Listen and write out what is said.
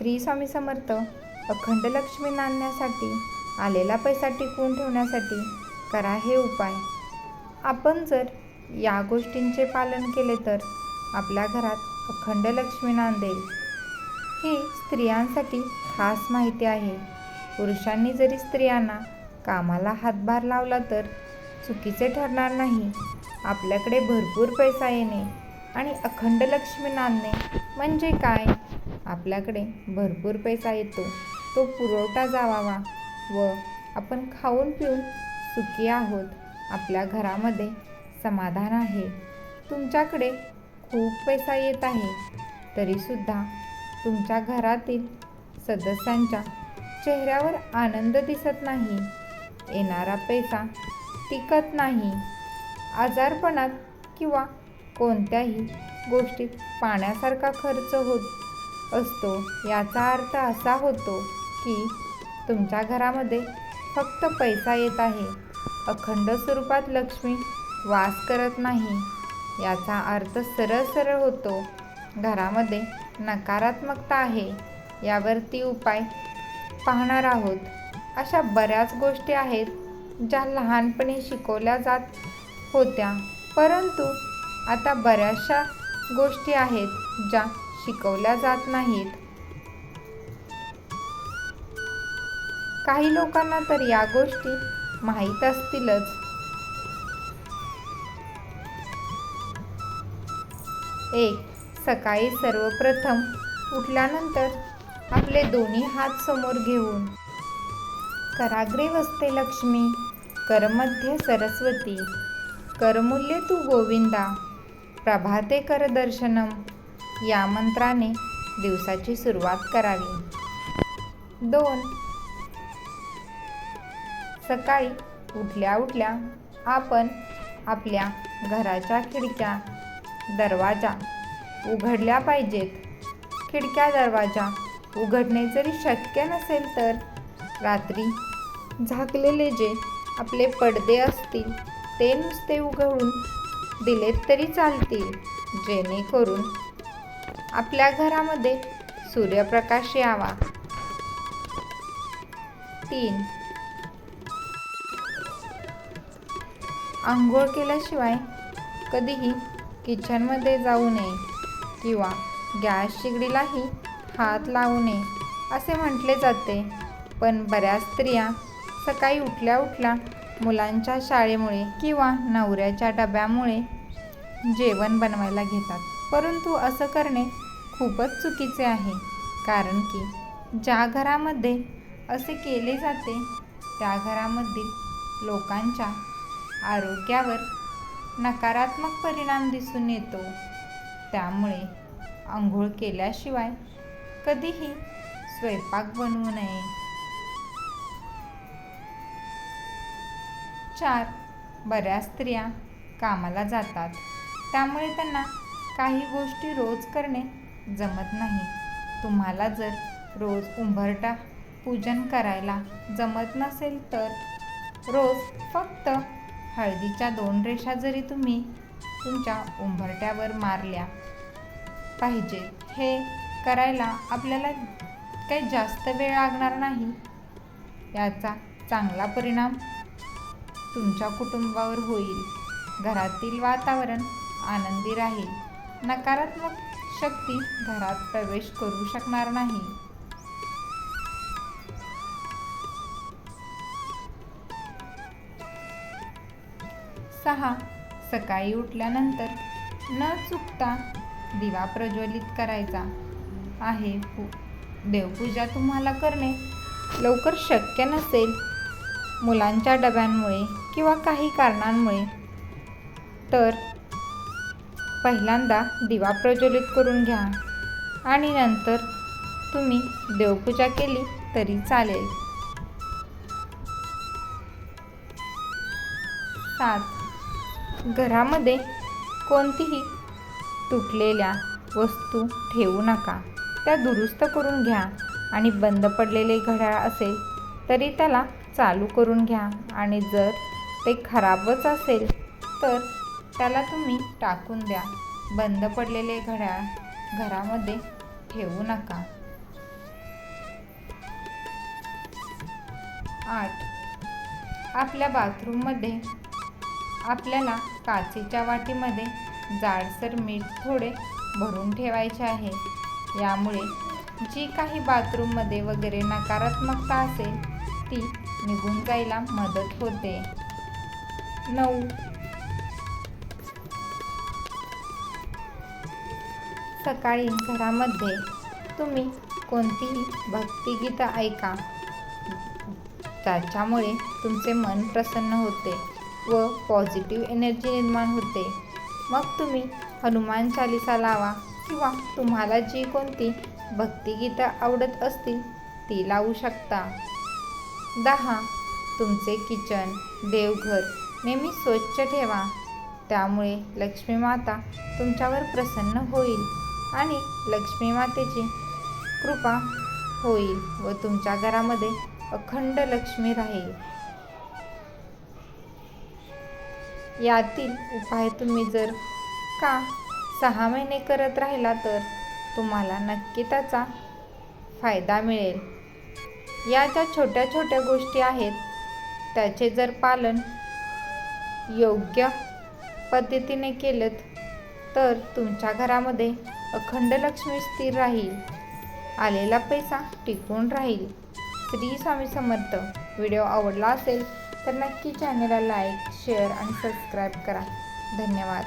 श्री स्वामी समर्थ अखंड लक्ष्मी नांदण्यासाठी आलेला पैसा टिकवून ठेवण्यासाठी करा हे उपाय. आपण जर या गोष्टींचे पालन केले तर आपल्या घरात अखंड लक्ष्मी नांदेल ही स्त्रियांसाठी खास माहिती आहे. पुरुषांनी जरी स्त्रियांना कामाला हातभार लावला तर चुकीचे ठरणार नाही. आपल्याकडे भरपूर पैसा येणे आणि अखंड लक्ष्मी नांदणे म्हणजे काय? आपल्याकडे भरपूर पैसा येतो. तो पुरवठा जावावा व आपण खाऊन पिऊन सुखी आहोत. आपल्या घरामध्ये समाधान आहे. तुमच्याकडे खूप पैसा येत आहे. तरीसुद्धा तुमच्या घरातील सदस्यांच्या चेहऱ्यावर आनंद दिसत नाही. येणारा पैसा टिकत नाही. आजारपणात किंवा कोणत्याही गोष्टीत पाण्यासारखा खर्च होत असतो. याचा अर्थ असा होतो की तुमच्या घरामध्ये फक्त पैसा येत आहे. अखंड स्वरूपात लक्ष्मी वास करत नाही. याचा अर्थ सरळ सरळ होतो. घरामध्ये नकारात्मकता आहे. यावरती उपाय पाहणार आहोत. अशा बऱ्याच गोष्टी आहेत ज्या लहानपणी शिकवल्या जात होत्या. परंतु आता बऱ्याचशा गोष्टी आहेत ज्या शिकवल्या जात नाहीत. काही लोकांना तर या गोष्टी माहीत असतीलच. एक सकाळी सर्वप्रथम उठल्यानंतर आपले दोन्ही हात समोर घेऊन. कराग्रे वसते लक्ष्मी करमध्ये सरस्वती. करमूल्य तू गोविंदा. प्रभाते करदर्शनम या मंत्राने दिवसाची सुरुवात करावी. दोन. सकाळी उठल्या उठल्या आपण आपल्या घराच्या खिडक्या दरवाजा उघडल्या पाहिजेत. खिडक्या दरवाजा उघडणे जरी शक्य नसेल तर रात्री झाकलेले जे आपले पडदे असतील ते नुसते उघडून दिलेत तरी चालतील जेणेकरून आपल्या घरामध्ये सूर्यप्रकाश यावा. तीन. आंघोळ केल्याशिवाय कधीही किचनमध्ये जाऊ नये किंवा गॅस शिगडीलाही हात लावू नये असे म्हटले जाते. पण बऱ्याच स्त्रिया सकाळी उठल्या उठल्या मुलांच्या शाळेमुळे किंवा नवऱ्याच्या डब्यामुळे जेवण बनवायला घेतात. परंतु असं करणे खूपच चुकीचे आहे. कारण की ज्या घरामध्ये असे केले जाते त्या घरामधील लोकांच्या आरोग्यावर नकारात्मक परिणाम दिसून येतो. त्यामुळे आंघोळ केल्याशिवाय कधीही स्वयंपाक बनवू नये. चार. बऱ्याच स्त्रिया कामाला जातात. त्यामुळे त्यांना काही गोष्टी रोज करणे जमत नाही. तुम्हाला जर रोज उंबरटा पूजन करायला जमत नसेल तर रोज फक्त हळदीच्या दोन रेषा जरी तुम्ही तुमच्या उंबरट्यावर मारल्या पाहिजे हे करायला आपल्याला काही जास्त वेळ लागणार नाही. याचा चांगला परिणाम तुमच्या कुटुंबावर होईल. घरातील वातावरण आनंदी राहील. नकारात्मक शक्ती घरात प्रवेश करू शकणार नाही. सहा सकाळी उठल्यानंतर न चुकता दिवा प्रज्वलित करायचा आहे. देवपूजा तुम्हाला करणे लवकर शक्य नसेल. मुलांच्या डब्यांमुळे किंवा काही कारणांमुळे. तर पहिल्यांदा दिवा प्रज्वलित करून घ्या. आणि नंतर तुम्ही देवपूजा केली तरी चालेल. सात. घरामध्ये कोणतीही तुटलेल्या वस्तू ठेवू नका. त्या दुरुस्त करून घ्या आणि बंद पडलेले घड्याळ असेल तरी त्याला चालू करून घ्या. आणि जर ते खराबच असेल तर त्याला तुम्ही टाकून द्या. बंद पडलेले घड्याळ घरामध्ये ठेवू नका. आठ. आपल्या बाथरूममध्ये आपल्याला काचेच्या वाटीमध्ये जाडसर मीठ थोडे भरून ठेवायचे आहे. यामुळे जी काही बाथरूममध्ये वगैरे नकारात्मकता असेल ती निघून जायला मदत होते. नऊ. सकाळी घरामध्ये तुम्ही कोणतीही भक्तिगीतं ऐका. त्याच्यामुळे तुमचे मन प्रसन्न होते व पॉझिटिव्ह एनर्जी निर्माण होते. मग तुम्ही हनुमान चालिसा लावा किंवा तुम्हाला जी कोणती भक्तिगीतं आवडत असतील ती लावू शकता. दहा. तुमचे किचन देवघर नेहमी स्वच्छ ठेवा. त्यामुळे लक्ष्मी माता तुमच्यावर प्रसन्न होईल. आणि लक्ष्मी मातेची कृपा होईल व तुमच्या घरामध्ये अखंड लक्ष्मी राहील. यातील उपाय तुम्ही जर का सहा महिने करत राहिला तर तुम्हाला नक्की त्याचा फायदा मिळेल. या ज्या छोट्या छोट्या गोष्टी आहेत त्याचे जर पालन योग्य पद्धतीने केलं तर तुमच्या घरामध्ये अखंड लक्ष्मी स्थिर राहील. आलेला पैसा टिकून राहील. श्री स्वामी समर्थ. व्हिडिओ आवडला असेल तर नक्की चॅनलला लाईक शेअर आणि सबस्क्राईब करा. धन्यवाद.